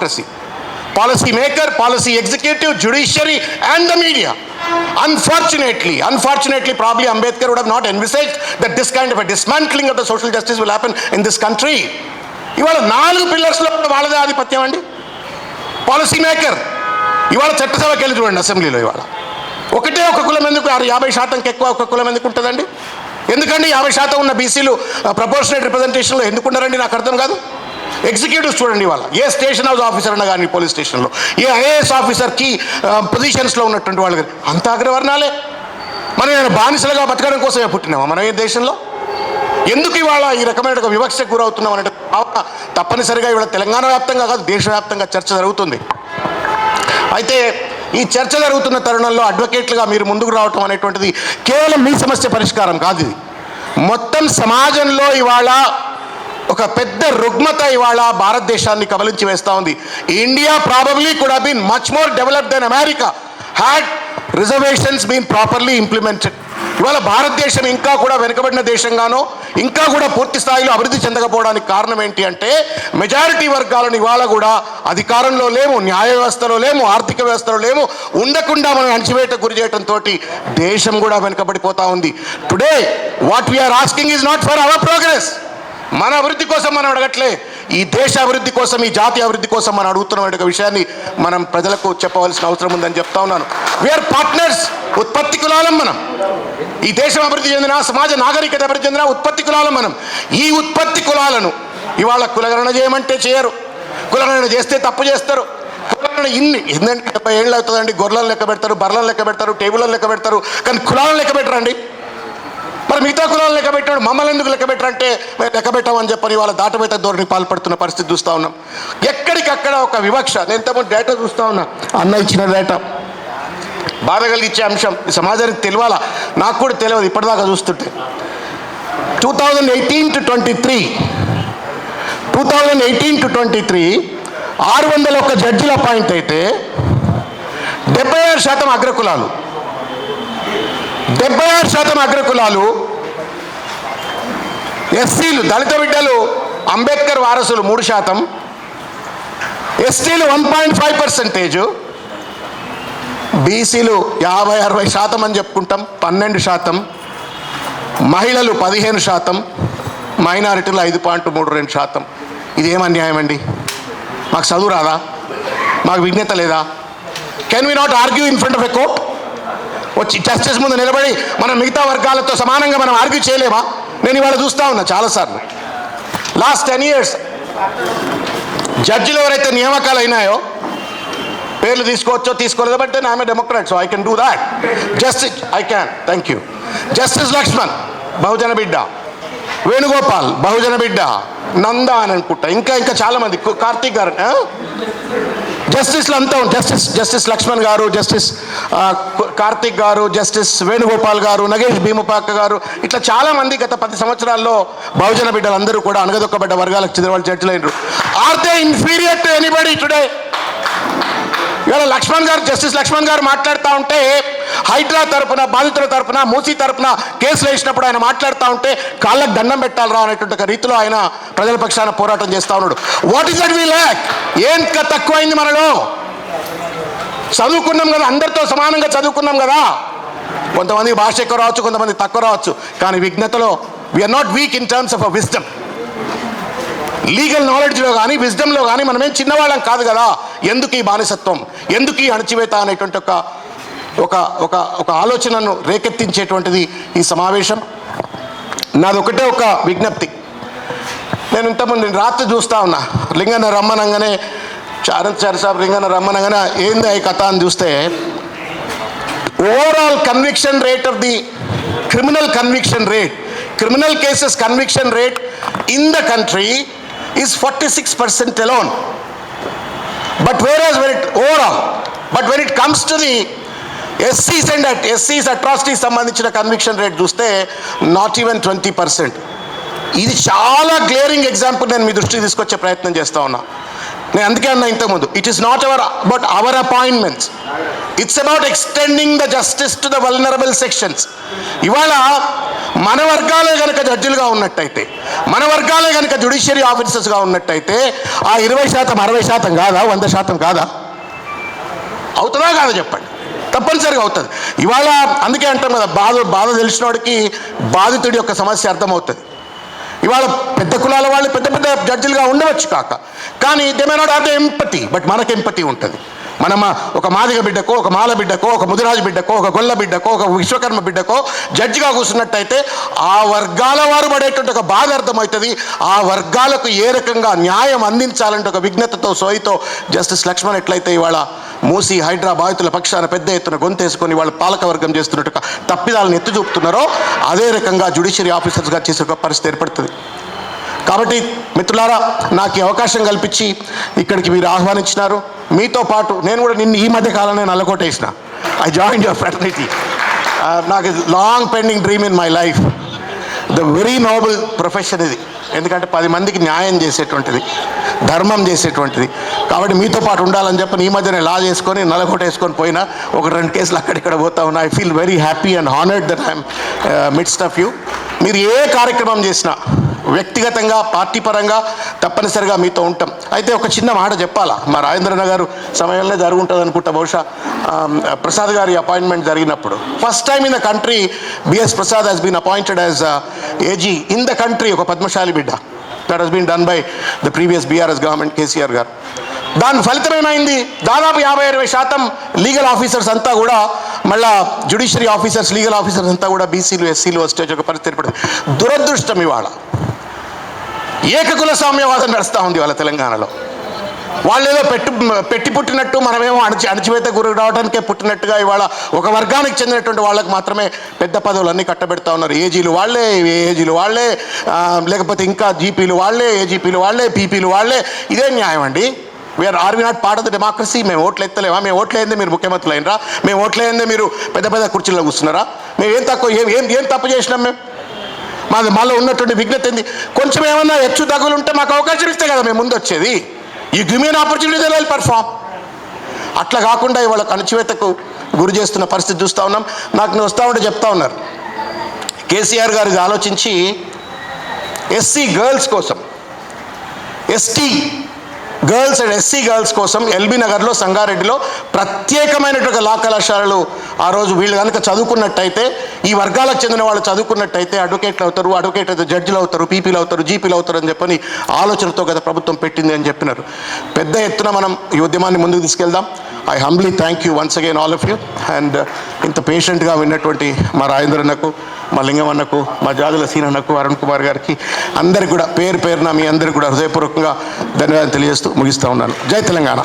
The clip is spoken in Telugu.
democracy. Policy maker, policy executive, judiciary, and the media. Unfortunately, unfortunately, probably Ambedkar would have not envisaged that this kind of a dismantling of the social justice will happen in this country. ఇవాళ నాలుగు పిల్లర్స్లో వాళ్ళదే ఆధిపత్యం అండి పాలసీ మేకర్ ఇవాళ చట్టసభకి వెళ్ళి చూడండి అసెంబ్లీలో ఇవాళ ఒకటే ఒక కులం ఎందుకు ఆరు యాభై శాతంకి ఎక్కువ ఒక కులం ఎందుకు ఉంటుందండి ఎందుకండి యాభై శాతం ఉన్న బీసీలు ప్రపోర్షనేట్ రిప్రజెంటేషన్లో ఎందుకు ఉన్నారండి నాకు అర్థం కాదు ఎగ్జిక్యూటివ్స్ చూడండి ఇవాళ. ఏ స్టేషన్ హౌస్ ఆఫీసర్ అన్న కానీ పోలీస్ స్టేషన్లో. ఏ ఐఏఎస్ ఆఫీసర్కి పొజిషన్స్లో ఉన్నటువంటి వాళ్ళు కానీ అంత అగ్రవర్ణాలే. మనం నేను బానిసలుగా బతకడం కోసమే పుట్టినామా మనం ఈ దేశంలో? ఎందుకు ఇవాళ ఈ రకమైన వివక్షకు గురవుతున్నాం అనే భావన? తప్పనిసరిగా ఇవాళ తెలంగాణ వ్యాప్తంగా కాదు దేశవ్యాప్తంగా చర్చ జరుగుతుంది. అయితే ఈ చర్చ జరుగుతున్న తరుణంలో అడ్వకేట్లుగా మీరు ముందుకు రావటం అనేటువంటిది కేవలం మీ సమస్య పరిష్కారం కాదు ఇది. మొత్తం సమాజంలో ఇవాళ ఒక పెద్ద రుగ్మత ఇవాళ భారతదేశాన్ని కబలించి వేస్తూ ఉంది. India probably could been much more developed than America had reservations been properly implemented ఇవాళ భారతదేశం ఇంకా కూడా వెనుకబడిన దేశంగానో ఇంకా కూడా పూర్తి స్థాయిలో అభివృద్ధి చెందకపోవడానికి కారణం ఏంటి అంటే మెజారిటీ వర్గాలను ఇవాళ కూడా అధికారంలో లేము న్యాయ వ్యవస్థలో లేము ఆర్థిక వ్యవస్థలో లేము ఉండకుండా మనం అణచివేట గురి చేయడంతో దేశం కూడా వెనుకబడిపోతూ ఉంది. Today what we are asking is not for our progress మన అభివృద్ధి కోసం మనం అడగట్లే. ఈ దేశ అభివృద్ధి కోసం ఈ జాతి అభివృద్ధి కోసం మనం అడుగుతున్న విషయాన్ని మనం ప్రజలకు చెప్పవలసిన అవసరం ఉందని చెప్తా ఉన్నాను. వీఆర్ పార్ట్నర్స్ ఉత్పత్తి కులాలం మనం. ఈ దేశం అభివృద్ధి చెందిన సమాజ నాగరికత అభివృద్ధి చెందిన ఉత్పత్తి కులాలం మనం. ఈ ఉత్పత్తి కులాలను ఇవాళ కులగణన చేయమంటే చేయరు. కులగణన చేస్తే తప్పు చేస్తారు. కులగణన ఇన్ని ఎందుకంటే డెబ్బై ఏళ్ళు అవుతుందండి గొర్రెలను లెక్క పెడతారు బర్రెలను లెక్క పెడతారు టేబుల్లను లెక్క పెడతారు కానీ కులాలను లెక్క పెట్టరండి. మిగతా కులాలను లెక్క పెట్టాడు మమ్మల్ని ఎందుకు లెక్క పెట్టారంటే మేము లెక్క పెట్టామని చెప్పని వాళ్ళ దాటవేత ధోరణి పాల్పడుతున్న పరిస్థితి చూస్తూ ఉన్నాం. ఎక్కడికక్కడ ఒక వివక్ష నేను ఇంతకుముందు డేటా చూస్తూ ఉన్నా. అన్న ఇచ్చిన డేటా బాధ కలిగించే అంశం ఈ సమాజానికి తెలియాలా? నాకు కూడా తెలియదు ఇప్పటిదాకా చూస్తుంటే. Two thousand eighteen to twenty three two thousand eighteen to twenty three ఆరు వందల ఒక జడ్జిల పాయింట్ అయితే డెబ్బై ఆరు శాతం అగ్రకులాలు. డెబ్బై ఆరు శాతం అగ్రకులాలు ఎస్సీలు దళిత బిడ్డలు అంబేద్కర్ వారసులు మూడు శాతం. ఎస్టీలు వన్ పాయింట్ ఫైవ్ పర్సెంటేజు. బీసీలు యాభై అరవై శాతం అని చెప్పుకుంటాం పన్నెండు శాతం. మహిళలు పదిహేను శాతం మైనారిటీలు ఐదు పాయింట్ మూడు రెండు శాతం. ఇది అన్యాయం అండి? మాకు చదువు రాదా? మాకు విజ్ఞత లేదా? Can we not argue in front of a court వచ్చి జస్టిస్ ముందు నిలబడి మనం మిగతా వర్గాలతో సమానంగా మనం ఆర్గ్యూ చేయలేమా? నేను ఇవాళ చూస్తూ ఉన్నా చాలాసార్లు. లాస్ట్ టెన్ ఇయర్స్ జడ్జిలు ఎవరైతే నియామకాలు అయినాయో పేర్లు తీసుకోవచ్చో తీసుకోలేదో బట్ నేను ఆమె democrat so I can do that justice I can thank you justice Lakshman బహుజన బిడ్డ వేణుగోపాల్ బహుజన బిడ్డ నంద అని అనుకుంటా ఇంకా ఇంకా చాలామంది. కార్తీక్ గారు జస్టిస్లు అంతా జస్టిస్ జస్టిస్ లక్ష్మణ్ గారు జస్టిస్ కార్తిక్ కార్తీక్ గారు జస్టిస్ వేణుగోపాల్ గారు నగేష్ భీమపాక గారు ఇట్లా చాలా మంది గత పది సంవత్సరాల్లో బహుజన బిడ్డలందరూ కూడా అనగదొక్కబడ్డ వర్గాలకు చెందిన వాళ్ళు చర్చలైనరు are they inferior to anybody today ఇవాళ లక్ష్మణ్ గారు జస్టిస్ లక్ష్మణ్ గారు మాట్లాడుతూ ఉంటే హైడ్రా తరపున బాధితుల తరపున మూసీ తరపున కేసులు వేసినప్పుడు ఆయన మాట్లాడుతూ ఉంటే కాళ్ళకు దండం పెట్టాలరా అనేటువంటి ఒక రీతిలో ఆయన ప్రజల పక్షాన పోరాటం చేస్తూ ఉన్నాడు. What is that we lack ఏం తక్కువైంది మనలో? చదువుకున్నాం కదా అందరితో సమానంగా చదువుకున్నాం కదా. కొంతమంది భాష ఎక్కువ రావచ్చు కొంతమంది తక్కువ రావచ్చు. కానీ విజ్ఞతలో we are not weak in terms of a wisdom legal నాలెడ్జ్లో కానీ విజ్డమ్లో కానీ మనమేం చిన్నవాళ్ళం కాదు కదా. ఎందుకు ఈ బానిసత్వం? ఎందుకు ఈ అణచివేత అనేటువంటి ఒక ఒక ఒక ఒక ఆలోచనను రేకెత్తించేటువంటిది ఈ సమావేశం. నాది ఒకటే ఒక విజ్ఞప్తి. నేను ఇంతకుముందు నేను రాత్రి చూస్తా ఉన్నా. లింగన్న రమ్మనంగానే చారంత్ చారి సాబ్ లింగన్న రమ్మనంగానే ఏంది ఈ కథ అని చూస్తే overall conviction rate of the criminal conviction rate criminal cases conviction rate in the country is forty six percent alone but where as when it overall but when it comes to the ఎస్సీస్ and ఎస్సీస్ atrocities సంబంధించిన కన్విక్షన్ రేట్ చూస్తే నాట్ ఈవెన్ ట్వంటీ పర్సెంట్ ఇది చాలా గ్లేరింగ్ ఎగ్జాంపుల్ నేను మీ దృష్టికి తీసుకొచ్చే ప్రయత్నం చేస్తా ఉన్నా. నేను అందుకే అన్నా ఇంతకుముందు it is not our about our appointments it's about extending the justice to the vulnerable sections ఇవాళ మన వర్గాలే కనుక జడ్జిలుగా ఉన్నట్టయితే మన వర్గాలే కనుక జుడిషియరీ ఆఫీసర్స్గా ఉన్నట్టయితే ఆ ఇరవై శాతం అరవై శాతం కాదా వంద శాతం కాదా? అవుతుందా కాదా చెప్పండి? తప్పనిసరిగా అవుతుంది. ఇవాళ అందుకే అంటాం కదా బాధ బాధ తెలిసినోడికి బాధితుడి యొక్క సమస్య అర్థమవుతుంది. ఇవాళ పెద్ద కులాల వాళ్ళు పెద్ద పెద్ద జడ్జిలుగా ఉండవచ్చు కాక కానీ they may not have the empathy but మనకు ఎంపతి ఉంటుంది. మనం ఒక మాదిగ బిడ్డకో ఒక మాల బిడ్డకో ఒక ముదిరాజు బిడ్డకో ఒక గొల్ల బిడ్డకో ఒక విశ్వకర్మ బిడ్డకో జడ్జిగా కూర్చున్నట్టయితే ఆ వర్గాల వారు పడేటువంటి ఒక బాధ అర్థమవుతుంది. ఆ వర్గాలకు ఏ రకంగా న్యాయం అందించాలంటే ఒక విఘ్నతతో సోయితో జస్టిస్ లక్ష్మణ్ ఎట్లయితే ఇవాళ మూసి హైడ్రా బాధితుల పక్షాన పెద్ద ఎత్తున గొంతేసుకొని వాళ్ళు పాలకవర్గం చేస్తున్నట్టుగా తప్పిదాలను ఎత్తి చూపుతున్నారో అదే రకంగా జ్యుడిషియరీ ఆఫీసర్స్గా చేసే ఒక పరిస్థితి ఏర్పడుతుంది. కాబట్టి మిత్రులారా నాకు ఈ అవకాశం కల్పించి ఇక్కడికి మీరు ఆహ్వానించినారు. మీతో పాటు నేను కూడా నిన్ను ఈ మధ్య కాలంలో నల్లకోటేసిన. ఐ జాయిన్ యువర్ ఫ్రెటర్నిటీ నాకు long pending dream in my life the very noble profession ఇది. ఎందుకంటే పది మందికి న్యాయం చేసేటువంటిది. ధర్మం చేసేటువంటిది. కాబట్టి మీతో పాటు ఉండాలని చెప్పని ఈ మధ్యనే లా చేసుకొని నలకోట వేసుకొని పోయినా ఒక రెండు కేసులు అక్కడిక్కడ పోతా ఉన్నా. I feel very happy and honoured that I'm midst of you మీరు ఏ కార్యక్రమం చేసినా వ్యక్తిగతంగా పార్టీ పరంగా తప్పనిసరిగా మీతో ఉంటాం. అయితే ఒక చిన్న మాట చెప్పాలా? మా రాజేంద్రన్న గారు సమయంలో జరుగుంటుంది అనుకుంటా బహుశా. ప్రసాద్ గారి అపాయింట్మెంట్ జరిగినప్పుడు. First time in the country BS Prasad has been appointed as AG in the country ఒక పద్మశాలి బిడ్డ. That has been done by the previous BRS government KCR గారు. దాని ఫలితం ఏమైంది? దాదాపు యాభై అరవై శాతం లీగల్ ఆఫీసర్స్ అంతా కూడా మళ్ళా జ్యుడిషియరీ ఆఫీసర్స్ లీగల్ ఆఫీసర్స్ అంతా కూడా బీసీలు ఎస్సీలు స్టేజ్ ఒక పరిస్థితి ఏర్పడింది. దురదృష్టం ఇవాళ. ఏకకుల సామ్యవాదం నడుస్తూ ఉంది వాళ్ళ తెలంగాణలో. వాళ్ళు ఏదో పెట్టు పెట్టి పుట్టినట్టు మనమేమో అణచి అణచివేత గురి రావడానికే పుట్టినట్టుగా ఇవాళ ఒక వర్గానికి చెందినటువంటి వాళ్ళకి మాత్రమే పెద్ద పదవులు అన్నీ కట్టబెడతా ఉన్నారు. ఏజీలు వాళ్ళే ఏజీలు వాళ్ళే లేకపోతే ఇంకా జీపీలు వాళ్ళే ఏజీపీలు వాళ్ళే పీపీలు వాళ్ళే. ఇదే న్యాయం అండి. We are are we not part of the democracy మేము ఓట్లు ఎత్తలేమా? మేము ఓట్లు మీరు ముఖ్యమంత్రులు అయినరా? మేము ఓట్లు మీరు పెద్ద పెద్ద కుర్చీలో కూర్చున్నారా? మేము ఏం తక్కువ ఏం ఏం ఏం తప్పు చేసినాం మేము? మాది మాలో ఉన్నటువంటి విఘ్నత ఏంది? కొంచెం ఏమన్నా హెచ్చు తగులు ఉంటే మాకు అవకాశం ఇస్తే కదా మేము ముందు వచ్చేది ఈ అన్ ఆపర్చునిటీ వెల్ పర్ఫామ్ అట్లా కాకుండా ఇవాళ అణచివేతకు గురి చేస్తున్న పరిస్థితి చూస్తూ ఉన్నాం. నాకు నేను వస్తా ఉంటే చెప్తా ఉన్నారు. కేసీఆర్ గారు ఆలోచించి ఎస్సీ గర్ల్స్ కోసం ST girls and SC girls కోసం ఎల్బీ నగర్లో సంగారెడ్డిలో ప్రత్యేకమైనటువంటి లా కళాశాలలు ఆ రోజు వీళ్ళు కనుక చదువుకున్నట్టయితే ఈ వర్గాలకు చెందిన వాళ్ళు చదువుకున్నట్టయితే అడ్వకేట్లు అవుతారు అడ్వకేట్ అయితే జడ్జిలు అవుతారు పీపీలు అవుతారు జీపీలు అవుతారు అని చెప్పని ఆలోచనతో గత ప్రభుత్వం పెట్టింది అని చెప్పినారు. పెద్ద ఎత్తున మనం ఈ ఉద్యమాన్ని ముందుకు తీసుకెళ్దాం. I humbly thank you once again all of you and ఇంత పేషెంట్గా విన్నటువంటి మా రాజేంద్రన్నకు మా లింగమన్నకు మా జాదుల సీనన్నకు అరుణ్ కుమార్ గారికి అందరికి కూడా పేరు పేరున మీ అందరికి కూడా హృదయపూర్వకంగా ధన్యవాదాలు తెలియజేస్తూ ముగిస్తూ ఉన్నాను. జై తెలంగాణ.